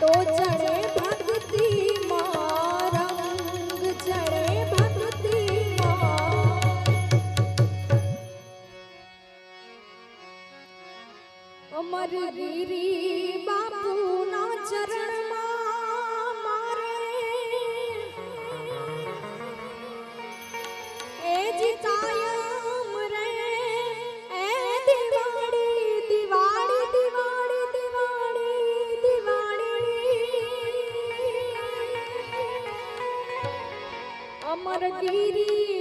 તો ચડે ભક્તિ રંગ ચડે ભક્તિ અમર ગીરી અમર ગીરી